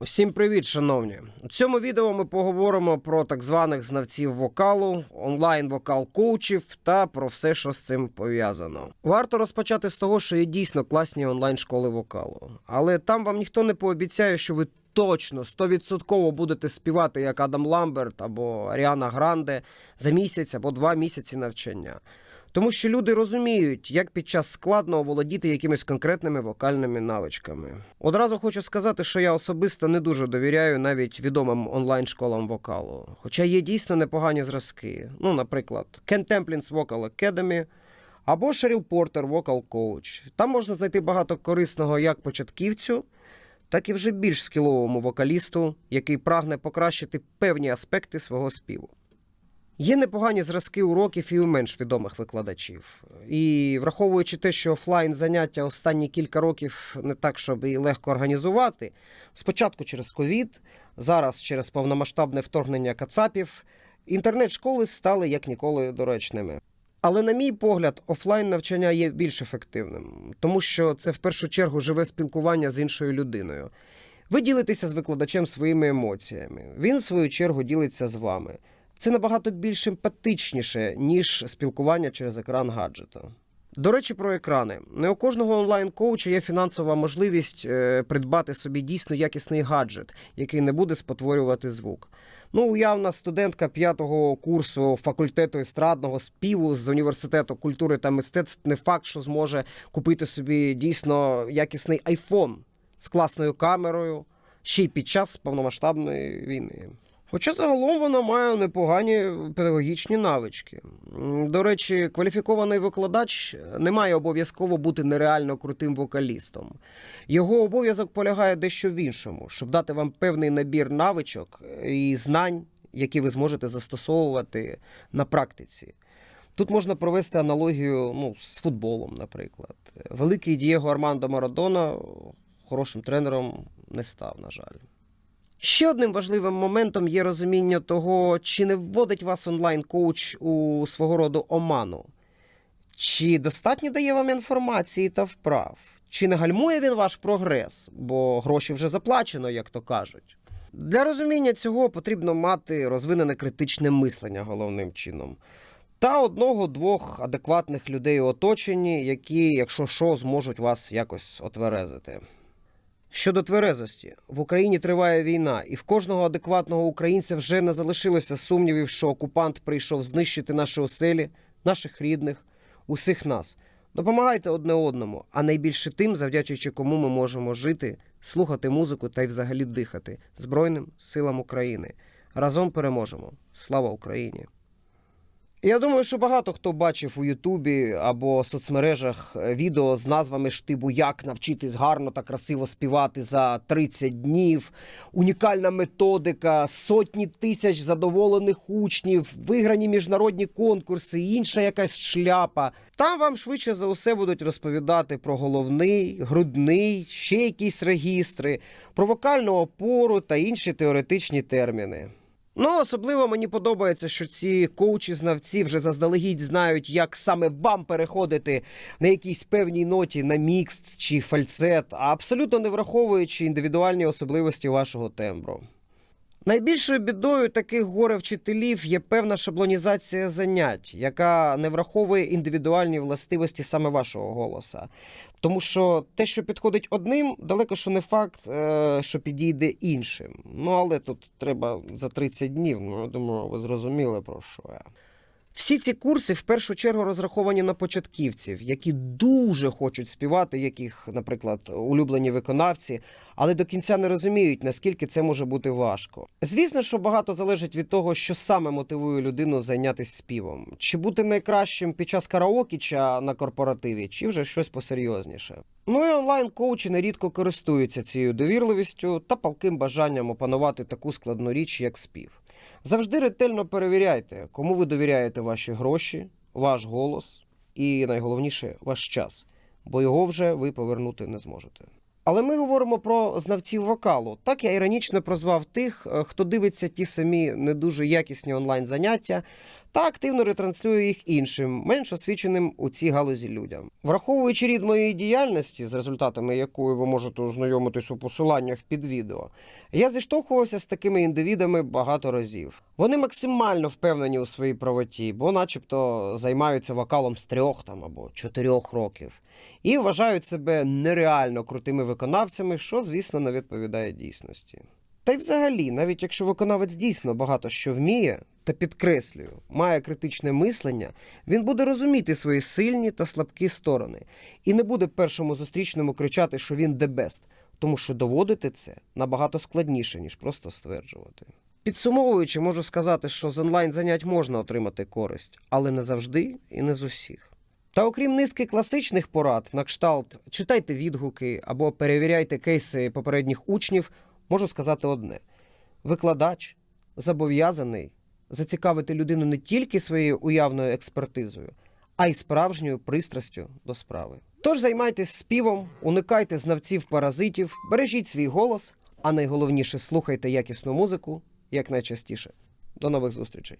Всім привіт, шановні! У цьому відео ми поговоримо про так званих знавців вокалу, онлайн-вокал коучів та про все, що з цим пов'язано. Варто розпочати з того, що є дійсно класні онлайн-школи вокалу, але там вам ніхто не пообіцяє, що ви точно 100% будете співати як Адам Ламберт або Аріана Гранде за місяць або два місяці навчання. Тому що люди розуміють, як під час складно володіти якимись конкретними вокальними навичками. Одразу хочу сказати, що я особисто не дуже довіряю навіть відомим онлайн-школам вокалу. Хоча є дійсно непогані зразки. Ну, наприклад, Ken Templins Vocal Academy або Sheryl Porter Vocal Coach. Там можна знайти багато корисного як початківцю, так і вже більш скіловому вокалісту, який прагне покращити певні аспекти свого співу. Є непогані зразки уроків і у менш відомих викладачів. І враховуючи те, що офлайн заняття останні кілька років не так, щоб і легко організувати, спочатку через ковід, зараз через повномасштабне вторгнення кацапів, інтернет-школи стали як ніколи доречними. Але, на мій погляд, офлайн навчання є більш ефективним, тому що це в першу чергу живе спілкування з іншою людиною. Ви ділитеся з викладачем своїми емоціями. Він, в свою чергу, ділиться з вами. Це набагато більш емпатичніше, ніж спілкування через екран гаджета. До речі, про екрани. Не у кожного онлайн-коуча є фінансова можливість е, придбати собі дійсно якісний гаджет, який не буде спотворювати звук. Ну, уявна студентка п'ятого курсу факультету естрадного співу з університету культури та мистецтв не факт, що зможе купити собі дійсно якісний айфон з класною камерою, ще й під час повномасштабної війни. Хоча загалом вона має непогані педагогічні навички. До речі, кваліфікований викладач не має обов'язково бути нереально крутим вокалістом. Його обов'язок полягає дещо в іншому, щоб дати вам певний набір навичок і знань, які ви зможете застосовувати на практиці. Тут можна провести аналогію ну, з футболом, наприклад. Великий Дієго Армандо Марадона хорошим тренером не став, на жаль. Ще одним важливим моментом є розуміння того, чи не вводить вас онлайн-коуч у свого роду оману, чи достатньо дає вам інформації та вправ, чи не гальмує він ваш прогрес, бо гроші вже заплачено, як то кажуть. Для розуміння цього потрібно мати розвинене критичне мислення головним чином. Та одного-двох адекватних людей у оточенні, які, якщо що, зможуть вас якось отверезити. Щодо тверезості, в Україні триває війна, і в кожного адекватного українця вже не залишилося сумнівів, що окупант прийшов знищити наші оселі, наших рідних, усіх нас. Допомагайте одне одному, а найбільше тим, завдячуючи кому ми можемо жити, слухати музику та й взагалі дихати Збройним силам України. Разом переможемо. Слава Україні! Я думаю, що багато хто бачив у Ютубі або соцмережах е, відео з назвами штибу Як навчитись гарно та красиво співати за 30 днів, унікальна методика, сотні тисяч задоволених учнів, виграні міжнародні конкурси, інша якась шляпа. Там вам швидше за усе будуть розповідати про головний, грудний, ще якісь регістри, про вокальну опору та інші теоретичні терміни. Ну, особливо мені подобається, що ці коучі-знавці вже заздалегідь знають, як саме вам переходити на якійсь певній ноті на мікст чи фальцет, абсолютно не враховуючи індивідуальні особливості вашого тембру. Найбільшою бідою таких горе-вчителів є певна шаблонізація занять, яка не враховує індивідуальні властивості саме вашого голоса. Тому що те, що підходить одним, далеко що не факт, е, що підійде іншим. Ну але тут треба за 30 днів. Ну, я думаю, ви зрозуміли про що я. Всі ці курси в першу чергу розраховані на початківців, які дуже хочуть співати, як їх, наприклад, улюблені виконавці, але до кінця не розуміють, наскільки це може бути важко. Звісно, що багато залежить від того, що саме мотивує людину зайнятися співом, чи бути найкращим під час караоке чи на корпоративі, чи вже щось посерйозніше. Ну і онлайн-коучі нерідко користуються цією довірливістю та палким бажанням опанувати таку складну річ, як спів. Завжди ретельно перевіряйте, кому ви довіряєте ваші гроші, ваш голос і найголовніше ваш час, бо його вже ви повернути не зможете. Але ми говоримо про знавців вокалу. Так я іронічно прозвав тих, е, хто дивиться ті самі не дуже якісні онлайн заняття та активно ретранслює їх іншим, менш освіченим у цій галузі людям. Враховуючи рід моєї діяльності, з результатами якої ви можете ознайомитись у посиланнях під відео, я зіштовхувався з такими індивідами багато разів. Вони максимально впевнені у своїй правоті, бо, начебто, займаються вокалом з трьох там або чотирьох років, і вважають себе нереально крутими виконавцями, що, звісно, не відповідає дійсності. Та й взагалі, навіть якщо виконавець дійсно багато що вміє, та підкреслюю, має критичне мислення, він буде розуміти свої сильні та слабкі сторони і не буде першому зустрічному кричати, що він best, тому що доводити це набагато складніше, ніж просто стверджувати. Підсумовуючи, можу сказати, що з онлайн занять можна отримати користь, але не завжди і не з усіх. Та окрім низки класичних порад, на кшталт читайте відгуки або перевіряйте кейси попередніх учнів, можу сказати одне: викладач зобов'язаний зацікавити людину не тільки своєю уявною експертизою, а й справжньою пристрастю до справи. Тож займайтесь співом, уникайте знавців паразитів, бережіть свій голос, а найголовніше слухайте якісну музику якнайчастіше. До нових зустрічей!